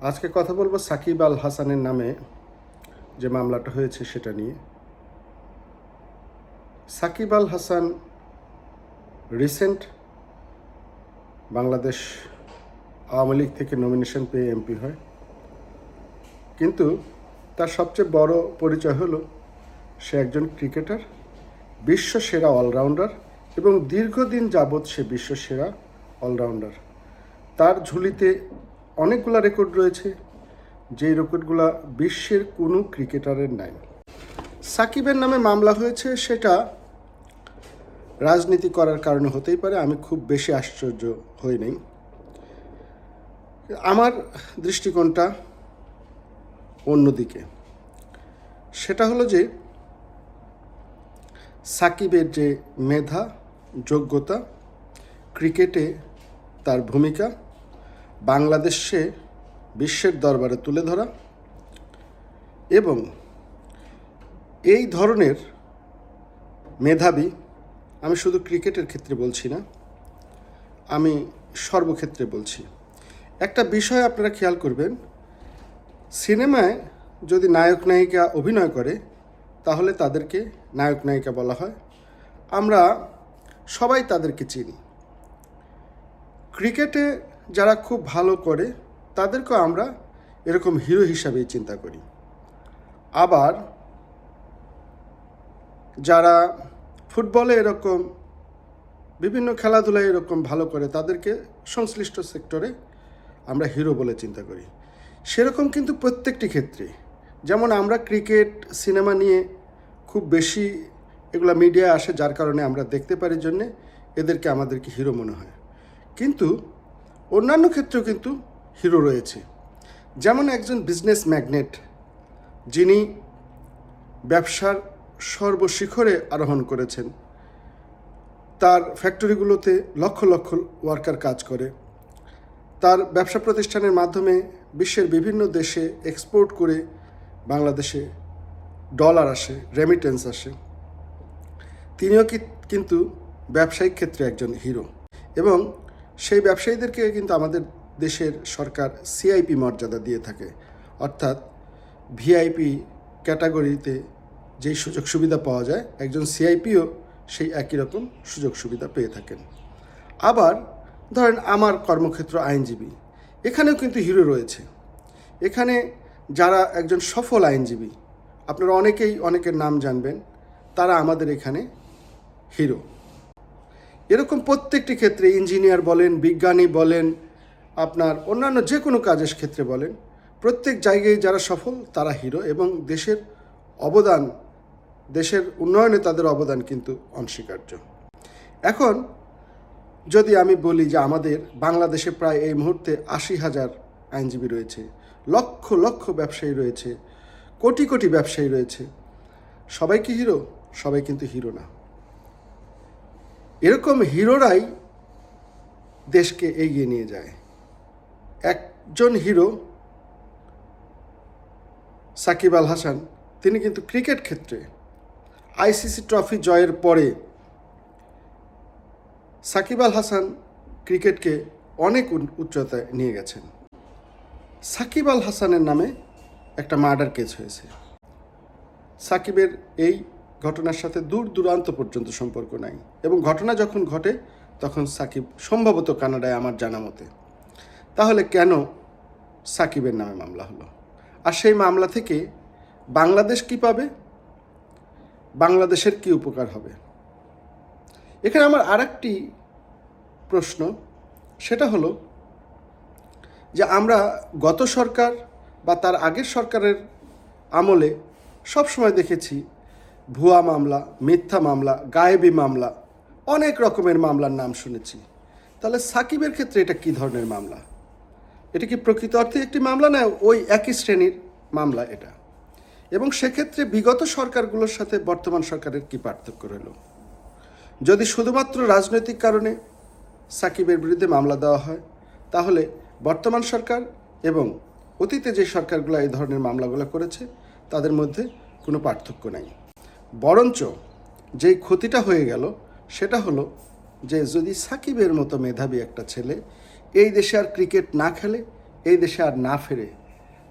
আজকে কথা বলব সাকিব আল হাসানের নামে যে মামলাটা হয়েছে সেটা নিয়ে। সাকিব আল হাসান রিসেন্ট বাংলাদেশ আওয়ামী লীগ থেকে নমিনেশন পেয়ে এমপি হয়। কিন্তু তার সবচেয়ে বড় পরিচয় হলো সে একজন ক্রিকেটার বিশ্ব সেরা অলরাউন্ডার এবং দীর্ঘদিন যাবৎ সে বিশ্ব সেরা অলরাউন্ডার তার ঝুলিতে অনেকগুলা রেকর্ড রয়েছে, যেই রেকর্ডগুলা বিশ্বের কোনো ক্রিকেটারের নাই। সাকিবের নামে মামলা হয়েছে, সেটা রাজনীতি করার কারণে হতেই পারে, আমি খুব বেশি আশ্চর্য হই নাই। আমার দৃষ্টিকোণটা অন্যদিকে। সেটা হলো যে, সাকিবের যে মেধা, যোগ্যতা, ক্রিকেটে তার ভূমিকা বাংলাদেশে বিশ্বের দরবারে তুলে ধরা এবং এই ধরনের মেধাবী, আমি শুধু ক্রিকেটের ক্ষেত্রে বলছি না, আমি সর্বক্ষেত্রে বলছি। একটা বিষয় আপনারা খেয়াল করবেন, সিনেমায় যদি নায়ক নায়িকা অভিনয় করে, তাহলে তাদেরকে নায়ক নায়িকা বলা হয়। আমরা সবাই তাদেরকে চিনি। ক্রিকেটে যারা খুব ভালো করে, তাদেরকেও আমরা এরকম হিরো হিসাবেই চিন্তা করি। আবার যারা ফুটবলে এরকম, বিভিন্ন খেলাধুলায় এরকম ভালো করে, তাদেরকে সংশ্লিষ্ট সেক্টরে আমরা হিরো বলে চিন্তা করি। সেরকম কিন্তু প্রত্যেকটি ক্ষেত্রে। যেমন আমরা ক্রিকেট, সিনেমা নিয়ে খুব বেশি এগুলো মিডিয়া আসে, যার কারণে আমরা দেখতে পারি জন্যে এদেরকে আমাদেরকে হিরো মনে হয়। কিন্তু অন্যান্য ক্ষেত্রেও কিন্তু হিরো রয়েছে। যেমন একজন বিজনেস ম্যাগনেট যিনি ব্যবসার সর্বশিখরে আরোহণ করেছেন। তার ফ্যাক্টরিগুলোতে লক্ষ লক্ষ ওয়ার্কার কাজ করে। তার ব্যবসা প্রতিষ্ঠানের মাধ্যমে বিশ্বের বিভিন্ন দেশে এক্সপোর্ট করে বাংলাদেশে ডলার আসে রেমিটেন্স আসে। তিনিও কিন্তু ব্যবসায়িক ক্ষেত্রে একজন হিরো এবং সেই ব্যবসায়ীদেরকে কিন্তু আমাদের দেশের সরকার সিআইপি মর্যাদা দিয়ে থাকে। অর্থাৎ ভিআইপি ক্যাটাগরিতে যেই সুযোগ সুবিধা পাওয়া যায়, একজন সিআইপিও সেই একই রকম সুযোগ সুবিধা পেয়ে থাকেন। আবার ধরেন আমার কর্মক্ষেত্র আইনজীবী, এখানেও কিন্তু হিরো রয়েছে। এখানে যারা একজন সফল আইনজীবী, আপনারা অনেকেই অনেকের নাম জানবেন, তারা আমাদের এখানে হিরো। এরকম প্রত্যেকটি ক্ষেত্রে ইঞ্জিনিয়ার বলেন, বিজ্ঞানী বলেন, আপনার অন্যান্য যে কোনো কাজের ক্ষেত্রে বলেন, প্রত্যেক জায়গায় যারা সফল তারা হিরো এবং দেশের অবদান, দেশের উন্নয়নে তাদের অবদান কিন্তু অনস্বীকার্য। এখন যদি আমি বলি যে আমাদের বাংলাদেশে প্রায় এই মুহূর্তে আশি হাজার আইনজীবী রয়েছে, লক্ষ লক্ষ ব্যবসায়ী রয়েছে, কোটি কোটি ব্যবসায়ী রয়েছে, সবাই কি হিরো? সবাই কিন্তু হিরো না। এরকম হিরোরাই দেশকে এগিয়ে নিয়ে যায়। একজন হিরো, সাকিব আল হাসান, তিনি কিন্তু ক্রিকেট ক্ষেত্রে আইসিসি ট্রফি জয়ের পরে সাকিব আল হাসান ক্রিকেটকে অনেক উচ্চতায় নিয়ে গেছেন। সাকিব আল হাসানের নামে একটা মার্ডার কেস হয়েছে। সাকিবের এই ঘটনার সাথে দূর দূরান্ত পর্যন্ত সম্পর্ক নাই এবং ঘটনা যখন ঘটে, তখন সাকিব সম্ভবত কানাডায় আমার জানা মতে। তাহলে কেন সাকিবের নামে মামলা হলো? আর সেই মামলা থেকে বাংলাদেশ কি পাবে? বাংলাদেশের কি উপকার হবে? এখানে আমার আরেকটি প্রশ্ন, সেটা হলো যে আমরা গত সরকার বা তার আগের সরকারের আমলে সবসময় দেখেছি ভুয়া মামলা, মিথ্যা মামলা, গায়েবী মামলা, অনেক রকমের মামলার নাম শুনেছি। তাহলে সাকিবের ক্ষেত্রে এটা কী ধরনের মামলা? এটা কি প্রকৃত অর্থে একটি মামলা না ওই একই শ্রেণির মামলা এটা? এবং সেক্ষেত্রে বিগত সরকারগুলোর সাথে বর্তমান সরকারের কি পার্থক্য রইল? যদি শুধুমাত্র রাজনৈতিক কারণে সাকিবের বিরুদ্ধে মামলা দেওয়া হয়, তাহলে বর্তমান সরকার এবং অতীতে যে সরকারগুলো এই ধরনের মামলাগুলো করেছে, তাদের মধ্যে কোনো পার্থক্য নাই। বরঞ্চ যেই ক্ষতিটা হয়ে গেল, সেটা হলো যে যদি সাকিবের মতো মেধাবী একটা ছেলে এই দেশে আর ক্রিকেট না খেলে, এই দেশে আর না ফেরে,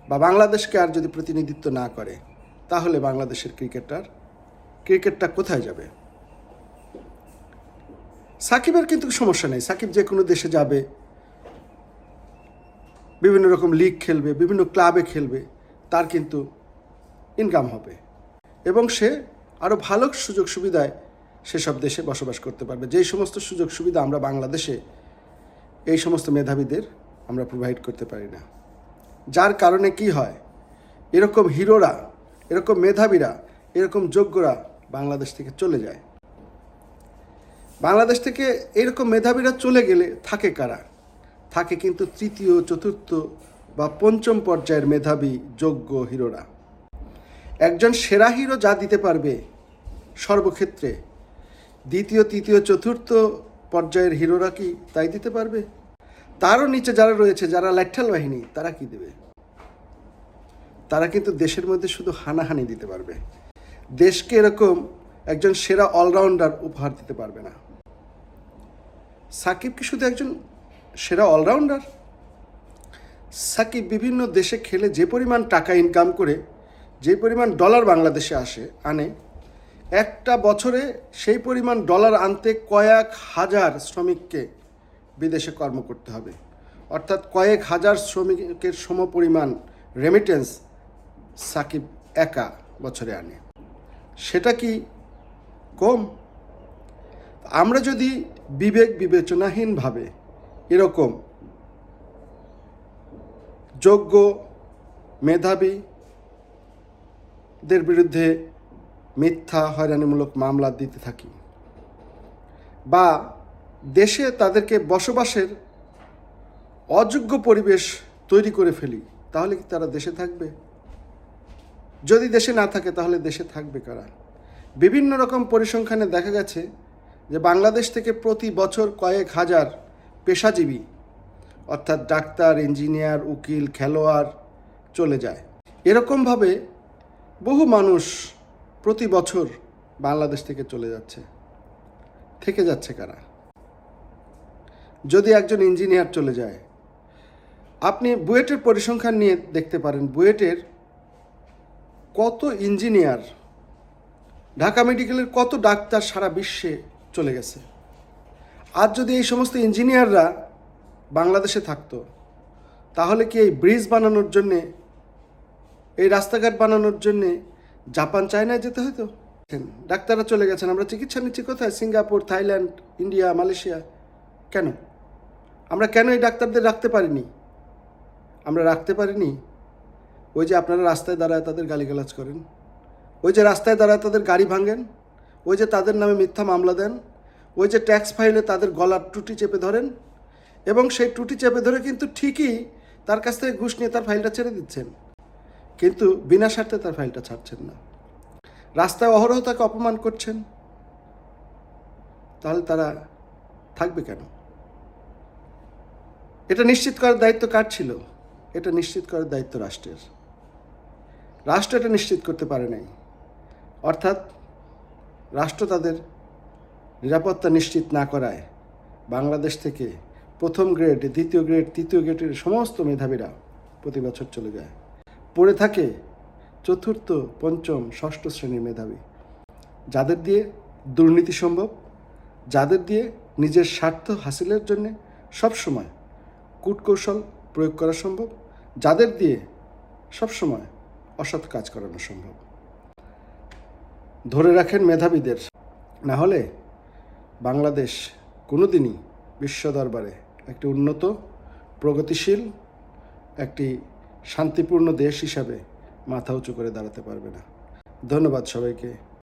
বা বাংলাদেশকে আর যদি প্রতিনিধিত্ব না করে, তাহলে বাংলাদেশের ক্রিকেটার, ক্রিকেটটা কোথায় যাবে? সাকিবের কিন্তু সমস্যা নেই। সাকিব যে কোনো দেশে যাবে, বিভিন্ন রকম লিগ খেলবে, বিভিন্ন ক্লাবে খেলবে, তার কিন্তু ইনকাম হবে। এবং সে আরও ভালো সুযোগ সুবিধায় সেসব দেশে বসবাস করতে পারবে। যেই সমস্ত সুযোগ সুবিধা আমরা বাংলাদেশে, এই সমস্ত মেধাবীদের আমরা প্রোভাইড করতে পারি না। যার কারণে কি হয়? এরকম হিরোরা, এরকম মেধাবীরা, এরকম যোগ্যরা বাংলাদেশ থেকে চলে যায়। বাংলাদেশ থেকে এরকম মেধাবীরা চলে গেলে থাকে কারা? থাকে কিন্তু তৃতীয়, চতুর্থ বা পঞ্চম পর্যায়ের মেধাবী, যোগ্য হিরোরা। একজন সেরা হিরো যা দিতে পারবে সর্বক্ষেত্রে। দ্বিতীয়, তৃতীয়, চতুর্থ পর্যায়ের হিরোরা কি তাই দিতে পারবে? তারও নিচে যারা রয়েছে, যারা লাইঠাল বাহিনী, তারা কি দেবে? তারা কিন্তু দেশের মধ্যে শুধু হানাহানি দিতে পারবে। দেশকে এরকম একজন সেরা অলরাউন্ডার উপহার দিতে পারবে না। সাকিব কি শুধু একজন সেরা অলরাউন্ডার? সাকিব বিভিন্ন দেশে খেলে যে পরিমাণ টাকা ইনকাম করে যে পরিমাণ ডলার বাংলাদেশে আসে, আনে, একটা বছরে সেই পরিমাণ ডলার আনতে কয়েক হাজার শ্রমিককে বিদেশে কর্ম করতে হবে। অর্থাৎ কয়েক হাজার শ্রমিকের সমপরিমাণ রেমিটেন্স সাকিব একা বছরে আনে। সেটা কি কম? আমরা যদি বিবেক বিবেচনাহীনভাবে এরকম যোগ্য মেধাবী দের বিরুদ্ধে মিথ্যা হয়রানিমূলক মামলা দিতে থাকি বা দেশে তাদেরকে বসবাসের অযোগ্য পরিবেশ তৈরি করে ফেলি, তাহলে কি তারা দেশে থাকবে? যদি দেশে না থাকে, তাহলে দেশে থাকবে কারা? বিভিন্ন রকম পরিসংখ্যানে দেখা গেছে যে বাংলাদেশ থেকে প্রতি বছর কয়েক হাজার পেশাজীবী, অর্থাৎ ডাক্তার, ইঞ্জিনিয়ার, উকিল, খেলোয়াড় চলে যায়। এরকমভাবে বহু মানুষ প্রতি বছর বাংলাদেশ থেকে চলে যাচ্ছে। থেকে যাচ্ছে কারা? যদি একজন ইঞ্জিনিয়ার চলে যায়, আপনি বুয়েটের পরিসংখ্যান নিয়ে দেখতে পারেন, বুয়েটের কত ইঞ্জিনিয়ার, ঢাকা মেডিকেলের কত ডাক্তার সারা বিশ্বে চলে গেছে। আজ যদি এই সমস্ত ইঞ্জিনিয়াররা বাংলাদেশে থাকতো, তাহলে কি এই ব্রিজ বানানোর জন্যে এই রাস্তাঘাট বানানোর জন্যে জাপান, চায়নায় যেতে হতো? ডাক্তাররা চলে গেছেন, আমরা চিকিৎসা নিচ্ছি কোথায়? Singapore, Thailand, India, Malaysia. কেন? আমরা কেন এই ডাক্তারদের রাখতে পারিনি? আমরা রাখতে পারিনি ওই যে আপনারা রাস্তায় দাঁড়ায় তাদের গালিগালাজ করেন, ওই যে রাস্তায় দাঁড়ায় তাদের গাড়ি ভাঙেন, ওই যে তাদের নামে মিথ্যা মামলা দেন, ওই যে ট্যাক্স ফাইলে তাদের গলার টুটি চেপে ধরেন এবং সেই টুটি চেপে ধরে কিন্তু ঠিকই তার কাছ থেকে ঘুষ নিয়ে তার ফাইলটা ছেড়ে দিচ্ছেন। কিন্তু বিনা স্বার্থে তার ফাইলটা ছাড়ছেন না। রাস্তায় অহরহ তাকে অপমান করছেন। তাহলে তারা থাকবে কেন? এটা নিশ্চিত করার দায়িত্ব কার ছিল? এটা নিশ্চিত করার দায়িত্ব রাষ্ট্রের। রাষ্ট্র এটা নিশ্চিত করতে পারে নাই। অর্থাৎ রাষ্ট্র তাদের নিরাপত্তা নিশ্চিত না করায় বাংলাদেশ থেকে প্রথম গ্রেড, দ্বিতীয় গ্রেড, তৃতীয় গ্রেডের সমস্ত মেধাবীরা প্রতি বছর চলে যায়। পড়ে থাকে চতুর্থ, পঞ্চম, ষষ্ঠ শ্রেণির মেধাবী। যাদের দিয়ে দুর্নীতি সম্ভব, যাদের দিয়ে নিজের স্বার্থ হাসিলের জন্যে সবসময় কূটকৌশল প্রয়োগ করা সম্ভব, যাদের দিয়ে সবসময় অসৎ কাজ করানো সম্ভব। ধরে রাখেন মেধাবীদের, না হলে বাংলাদেশ কোনোদিনই বিশ্ব দরবারে একটি উন্নত, প্রগতিশীল, একটি শান্তিপূর্ণ দেশ হিসাবে মাথা উঁচু করে দাঁড়াতে পারবে না। ধন্যবাদ সবাইকে।